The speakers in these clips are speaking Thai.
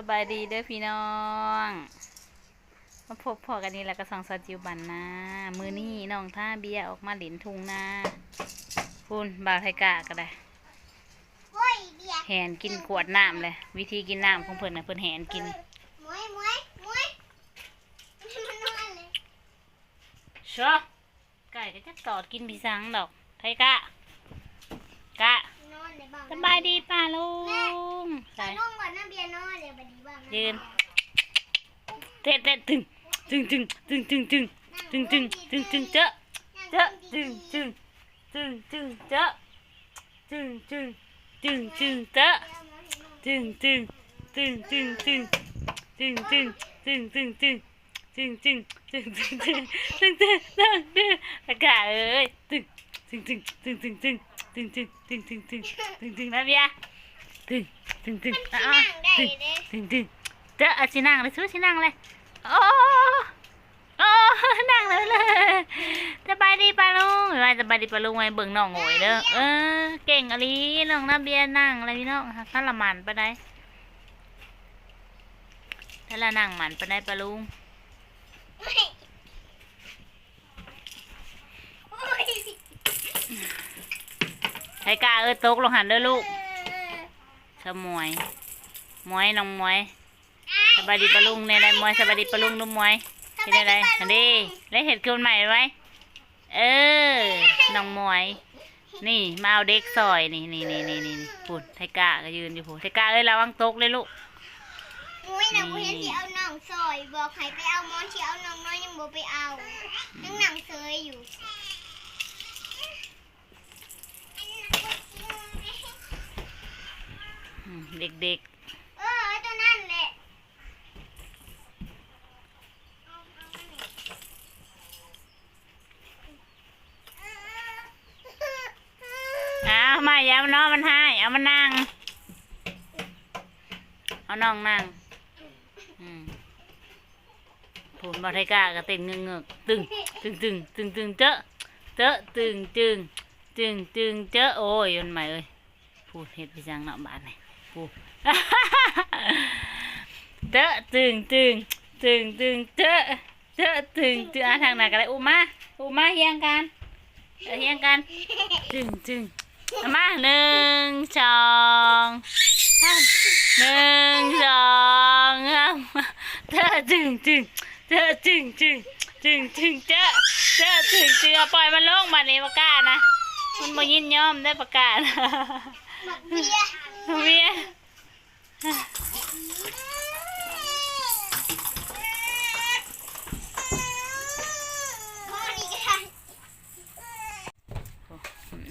สบายดีเด้อพี่น้องมาพบพอกันนี่แหละก็สองสาวจิวบันนะมือนี่น้องท่าเบียร์ออกมาหลินทุงนาพูนบาวไทกะก็ได้โอ้ยเบียร์แหนกินขวดน้ำเลย วิธีกินน้ำของเพิ่นนะเพิ่นแหนกินมวยมวยมวยมันนอนเลยชอไก่ก็จะตอดกินพี่สังดอกไทกะ กะ นอนเลยบ้างสบายดีป่าลุงใส่ใส่น้องก่อนนะเบียร์นอนเลยบัดนี้บ้างยืนเต้นเต้นตึงตึงตึงตึงตึงตึงตึงตึงตึงตึงเจาะเจอะจึงจึงจึงจึงเจอะจึงจึงจึงจึงเจอะจึงจึงจึงจึงจึงจึงจึงจึงจึงจึงจึงจึงจึงจึงจึงจึงจึงจึงจึงอากาศเอ้ยจึงจึงจึงจึงจึง ติงติงติงตึงตึงตึงงนะเบียติงติงติงอะติงติงตึงเจ้าอาชินังเลยซื้อชินังเลยโอ้โอ้นั่งเลยเลยสบายดีปะลุงสบายสบายดีปะลุงไงเบิ่งน้องโอยเด้อเออเก่งอลีน้องน้าเบียนั่งอะไรพี่น้องข้าละหมันไปไหนถ้าละนั่งหมันไปไหนปะลุง ไอ้กาเออตกลงหันเด้อลูกสมวยมวยน้องมวยสบายดีปะลุงในไรมวยสบายดีปะลุงนุ่มมวยที่ได้ไรอันนี้ได้เห็ดคืนใหม่ไว้เออน้องมวย นี่มาเอาเด็กซอยนี่นี่นี่นี่นี่ปุ่นไทกาก็ยืนอยู่ปุ่นไทกาเอ้ยระวังตกเลยลูกมวยนะกูเห็นที่เอาน้องซอย บอกให้ไปเอามอนที่เอาน้องน้อยยังบ่ไปเอายังนั่งเซยอยู่ เด็กเออไอ้ตัวนั่นแหละๆเอามาอย่าเอาน้องมันให้เอามันนั่ง เอาน้องนั่งอืมปุ่นบอไทกาก็เต้นเงือกๆตึงตึงตึงตึงตึงเจอะเจอะตึงตึงตึงตึงเจอะโอ้ยมันใหม่เอ้ยพูดเห็ดไปจังเนาะบ้านนี่พูด เจอะตึงตึงตึงตึงเจอะเจอะตึงตึงอะทางไหนกันเลยอุมาอุมาเฮียงกันเฮียงกันตึงตึงมาหนึ่งสองหนึ่งสองเจอะตึงตึงเจอะตึงตึงตึงตึงเจอะเจอะตึงตึงเอาปล่อยมันลงมาในประกาศนะมันบ่ยินยอมได้ประกาศ เบียร์เมีย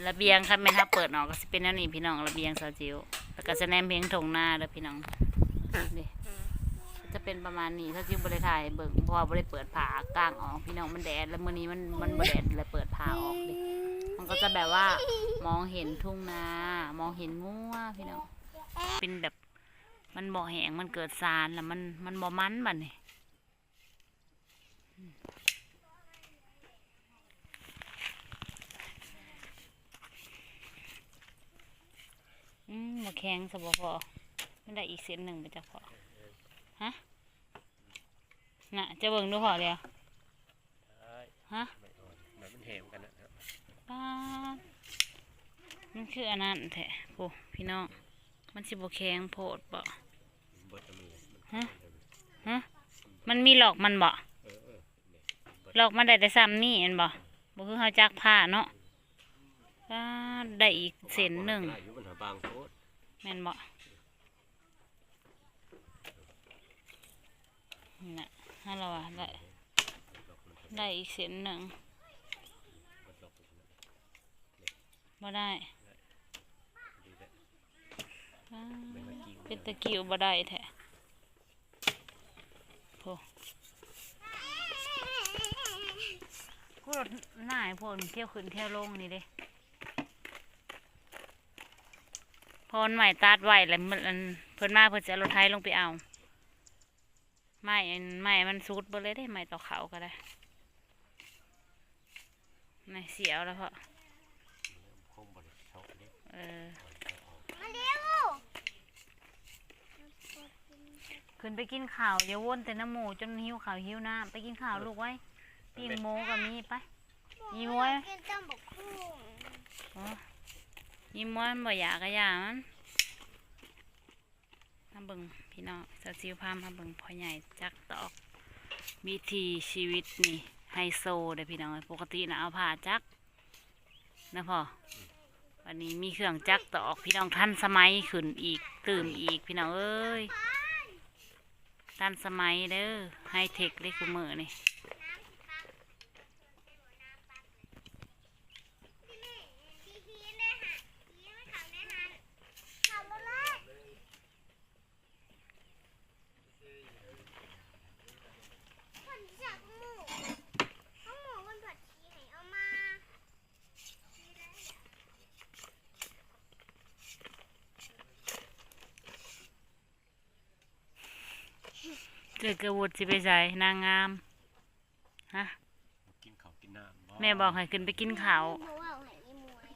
ระเบียงครับแม่ถ้าเปิดออกก็สิเป็นแนวนี้พี่น้องระเบียงซาจิวแล้วก็จะแนมเพียงถงหน้าเด้อพี่น้องนี่จะเป็นประมาณนี้ถ้าจิวบริถ่ายเบิ่งเพราะว่าบริเปิดผากลางออกพี่น้องมันแดดแล้วมื้อนี้มันมันบ่แดดเลยเปิดผาออกดิ มันก็จะแบบว่ามองเห็นทุ่งนา มองเห็นงัวพี่น้องเป็นแบบมันบ่แห้งมันเกิดซานแล้วมันมันบ่มันบัดนี่อืมบ่แข็งซะบ่พอมันได้อีกเส้นหนึ่งไปจะพอฮะน่ะจะเบิ่งดูพอเดียวฮะ เหมือนมันแหมกันนะครับ ป้าด มันคืออันนั้นแท้โอ้พี่น้อง มันสิบ่แข็งโพดบ่ฮะฮะมันมีหลอกมันบ่หลอกมันได้แต่ซ้ำนี่เห็นบ่บ่คือเฮาจักผ้าเนาะป้าดได้อีกเส้นหนึ่งมันหาบางโคตรแม่นบ่นี่ะฮัลโหลอได้ได้อีกเส้นหนึ่งบ่ได้ เป็นตะกิ้วบ่ได้แท้โหกูรถหน้าให้พวกนี้เที่ยวขึ้นเที่ยวลงนี่เด้พอนใหม่ตัดไว้แล้วมันอันเพิ่นมาเพิ่นจะเอารถไถลงไปเอาไม้อันไม้มันสุดเบ่เลยได้ไม้ต่อเขาก็ได้ไม่เสียวแล้วเพาะคงบริเขาอันนี้เออ มาเร็ว ขึ้นไปกินข้าวอย่าวนแต่น้ำหมูจนหิวข้าวหิวน้ำไปกินข้าวลูกไว้ปิ้งหมูก็มีไปอีมวยกินต้มบักหุ่งอ๋อยิ้มม้วนบ่อยากกะยามันมาเบิ่งพี่น้องสาวซิวพามาเบิ่งพ่อใหญ่จักตอก วิธีชีวิตนี่ไฮโซเด้อพี่น้องเอ้ยปกตินะเอาผ้าจักนะพ่อวันนี้มีเครื่องจักตอกพี่น้องทันสมัยขึ้นอีกตื่มอีกพี่น้องเอ้ย ทันสมัยเด้อไฮเทคเลยคือมือนี่ ทีทีเลยค่ะทีไม่ทำแน่นอนทำมาเลยคนจักหมูเอาหมูคนผัดชีให้เอามา เจอกระวุดสิไปใส่นางงาม ฮะ กินข้าวกินน้ำแม่บอกให้ขึ้นไปกินข้าวเพราะว่าเอาให้อีหมวย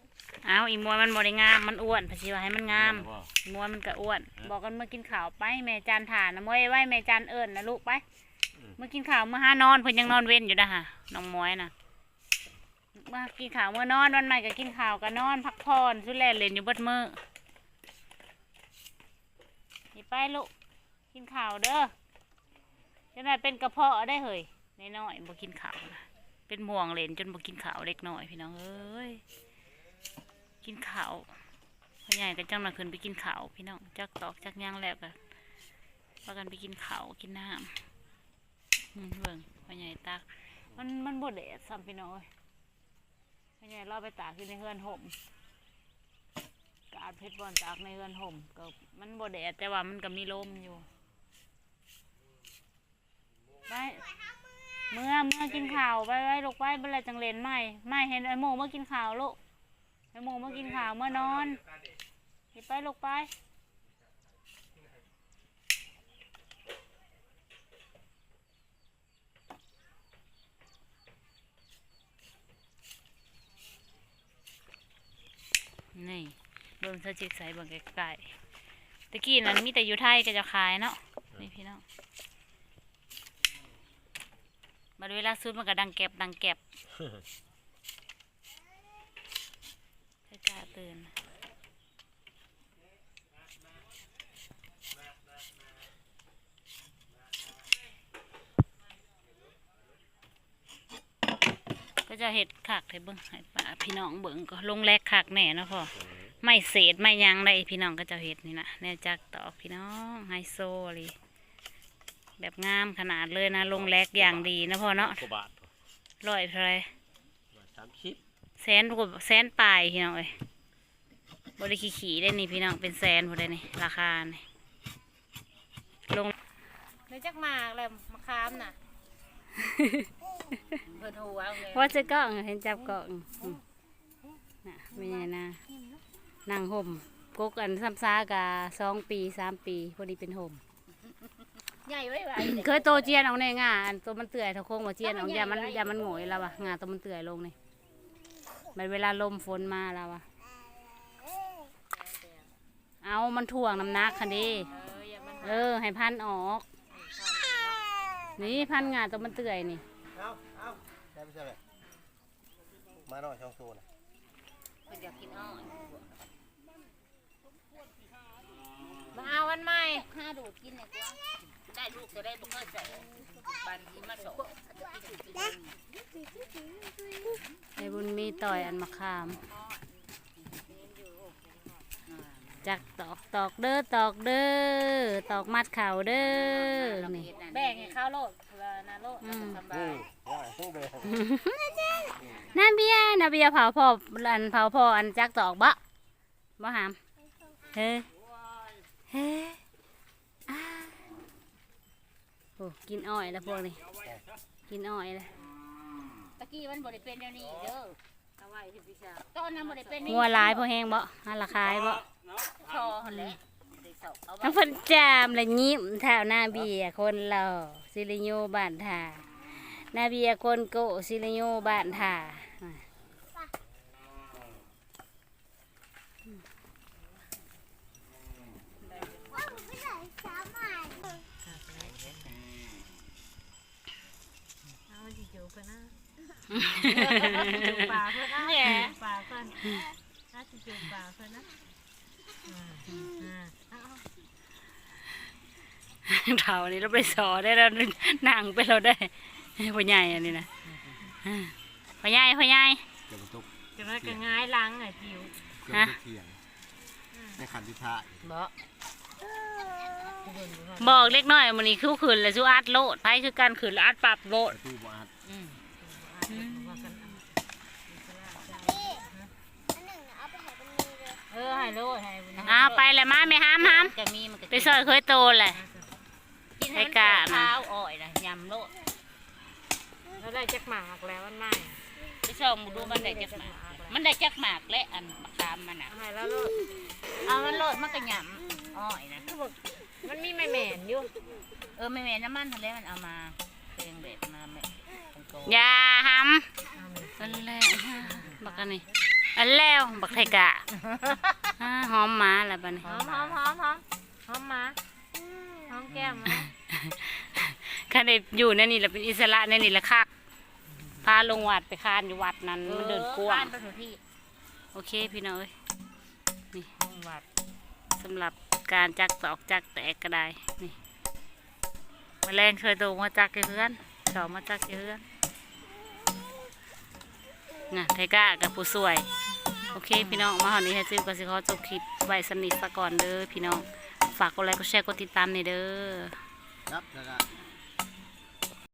เอาอีมวยมันบ่ได้งาม มันอ้วนพะชิว่าให้มันงามบ่อีมวยมันก็อ้วนฮะบอกกันเมื่อกินข้าวไปแม่จานฐานนะมวยไว้แม่จานเอิญนะลูกไปอืมเมื่อกินข้าวเมื่อห้านอนเพิ่นยังนอนเว้นอยู่นะฮะน้องมวยน่ะเมื่อกินข้าวเมื่อนอนวันใหม่ก็กินข้าวก็นอน พักผ่อนสุดแลเล่นอยู่เบิดมือนี่ไปลูกกินข้าวเด้อ จะได้เป็นกระเพาะได้เฮ้ยน้อยๆบ่กินข้าวนะเป็นห่วงเลนจนบ่กินข้าวเล็กน้อยพี่น้องเอ้ยกินข้าวพ่อใหญ่ก็จังน่ะขึ้นไปกินข้าวพี่น้องจักตอกจักย่างแล้วก็พากันไปกินข้าวกินน้ำเบิ่งพ่อใหญ่ตากมันมันบดแดดซ้ำพี่น้องเอ้ยพ่อใหญ่เราไปตากอยู่ในเฮือนห่มกาดเพชรบอลตากในเฮือนห่มก็มันบดแดดแต่ว่ามันก็มีลมอยู่ ไปเมื่อเมื่อกินข้าวไปไว้ลูกไปเมื่อไรจังเลนไม่ไม่เห็นไอ้โมเมื่อกินข้าวลูกไอ้โมเมื่อกินข้าวเมื่อนอนไปลูกไปนี่เบิ่งเธอจิกใส่เบิ่งไกลๆตะกี้นั้นมีแต่อยู่ไทยก็จะขายเนาะนี่พี่น้อง มาเวลาซุดมันก็ดังแก็บดังแก็บให้กล้าตื่นก็จะเห็ดคักให้เบิ่งให้ป้าพี่น้องเบิ่งก็ลงแรกคักแน่เนาะพ่อไม่เศษไม่หยังได้พี่น้องก็จะเห็ดนี่นะแน่จักตอกพี่น้องไฮโซเลย แบบงามขนาดเลยนะ ลงแรกอย่างดีนะพ่อเนาะกว่าบาทร้อยเท่าไหรบาทสามสิบแสนกว่าแสนปลายพี่น้องเอ้ยบริขี่ขี่ได้นี่พี่น้องเป็นแสนพอได้นี่ราคานี่ลงเลยจักมากเลยมะขามน่ะเพิ่นหัวเลยว่าจะกล้องเห็นจับกล้องอืมน่ะไม่ใช่นะนั่งห่มกกอันซ้ำซากะสองปีสามปีพอดีเป็นห่ม ใหญ่ไว้ไว้เคยโตเจียนออกในงาอันตัวมันเตื่อยเทาโค้งว่าเจียนออกยามันยามันโหงอยแล้ววะงาตัวมันเตื่อยลงนี่มันเวลาลมฝนมาแล้ววะเอามันถ่วงน้ำหนักคันดีเอออย่ามันเออ ให้พันออก นี่พันงาตัวมันเตื่อยนี่เอาเอาใช่ไม่ใช่เลยมาหน่อยช่องโซนมันอยากกินอ้อยมาเอาวันใหม่ข้าดูดกินเนี่ยกู ได้ลูกจะได้บุกเกอร์ใส่บันที่มาส่งในบุญมีต่อยอันมะขาม จักตอกตอกเด้อตอกเด้อตอกมัดเข่าเด้อนี่แบ่งให้ข้าวโลดเพื่อนะโลดอืมสบาอืยมว่าสู้ไปเลยนาเบียร์นาเบียร์เผาพ่ออันเผาพ่ออันจักตอกบะบ่หามเฮ้เฮ้อ้า โอ้กินอ้อยแล้วพวกนี้กินอ้อยแล้วตะกี้มันบริเป็นเดี๋ยวนี้เด้อเอาไว้ที่พิชาต้นนั้นบริเป็นนี่งัวหลายพอแห้งบ่หาราคายบ่คอหั่นแหละได้เสาเอาไว้ทั้งเพิ่นจามและยิ้มแถวหน้าเบียร์คนหล่อซิลิโยบ้านท่าหน้าเบียร์คนโกซิลิโยบ้านท่า ว่าผมไม่ได้สามารถ ส จูบปากเพื่อนนะจูบปากเพื่อนนะจูบปากเพื่อนนะอ่าอ่าเอาเอาเท่านี้เราไปสอได้แล้วนั่งไปเราได้พ่อใหญ่อันนี้นะพ่อใหญ่พ่อใหญ่เกือบตุกจะมาก็ง่ายหล้างไอ้ผิวเกือบฮะตุกเที่ยงในขันทิพาบ่บอกเล็กน้อยมันนี้คือขืนเลยสู้อัดโลดไพ่คือการขืนแล้วอัดปรับโลดประตูบ่อัด อืม นี่อันหนึ่งน่ะเอาไปให้เป็นมีเลย เออให้โลดให้บุญอ้าวไปเลยมาไม่ห้ามห้ามจะมีมันก็ไปซอยเคยโตเลยกินให้ให้กะกะนะข้าวอ่อยนะยำโลดแล้วได้จักหมากแล้วมันไม่ไปส่องดูมันได้จักหมาก มันได้จักหมากและอันบักคามมันอะให้แล้วโลดเอามันโลดมันก็หยำอ้อยนะมันมีไม่แม่นอยู่เออไม่แม่น้ำมันทะเลมันเอามาเพลงแบบมาแม่ยาหำอันแล้วบักอันนี้อั นแล้ว บักไทกะอ่าหอมหมาแล้วบัดนี้หอมหอมหอมหอมหอมมาหอมแก้มมาคันได้อยู่ในนี่แหละเป็นอิสระในนี่แหละคักพาลงวัดไปคานอยู่วัดนั้นมันเดินกว้างไปทุกที่โอเคพี่น้องเอ้ยห้องวัดสำหรับการจักตอกจักแตกก็ได้นี่แมลงเคยโตมาจักกับเพื่อนชอบมาจักกับเพื่อนน่ะไทก้ากับผู้สวย โอเคพี่น้องมาหอนี้ให้ซิมก็สิขอจบคลิปไว้สนิทซะก่อนเด้อพี่น้องฝากกดไลค์กดแชร์กดติดตามในอยเด้อครับ